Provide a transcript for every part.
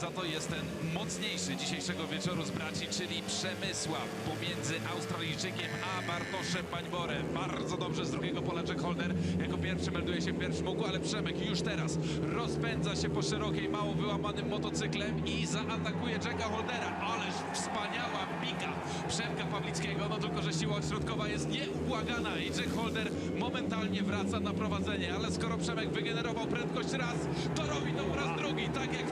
Za to jest ten mocniejszy dzisiejszego wieczoru z braci, czyli Przemysław pomiędzy Australijczykiem a Bartoszem Pańborem. Bardzo dobrze z drugiego pola Jack Holder. Jako pierwszy melduje się w pierwszym łuku, ale Przemek już teraz rozpędza się po szerokiej, mało wyłamanym motocyklem i zaatakuje Jacka Holdera. Ależ wspaniała pika Przemka Pawlickiego, no tylko, że siła środkowa jest nieubłagana i Jack Holder momentalnie wraca na prowadzenie, ale skoro Przemek wygenerował prędkość raz, to robi to raz drugi, tak jak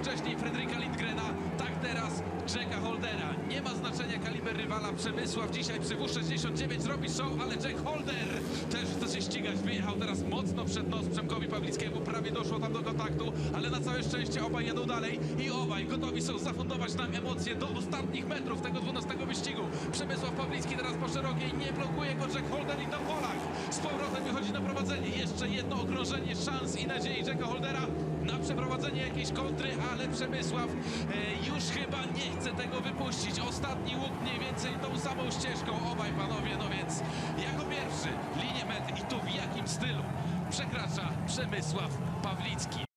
kaliber rywala Przemysław dzisiaj przy W69 robi show, ale Jack Holder też chce się ścigać. Wyjechał teraz mocno przed nos Przemkowi Pawlickiemu, prawie doszło tam do kontaktu, ale na całe szczęście obaj jadą dalej i obaj gotowi są zafundować nam emocje do ostatnich metrów tego 12 wyścigu. Przemysław Pawlicki teraz po szerokiej, nie blokuje go Jack Holder i na polach. Z powrotem wychodzi na prowadzenie. Jeszcze jedno okrążenie szans i nadziei Jacka Holdera na przeprowadzenie jakiejś kontry, ale Przemysław e, już chyba nie chce tego wypuścić. Ostatni łuk mniej więcej tą samą ścieżką. Obaj panowie, no więc jako pierwszy linię mety i to w jakim stylu przekracza Przemysław Pawlicki.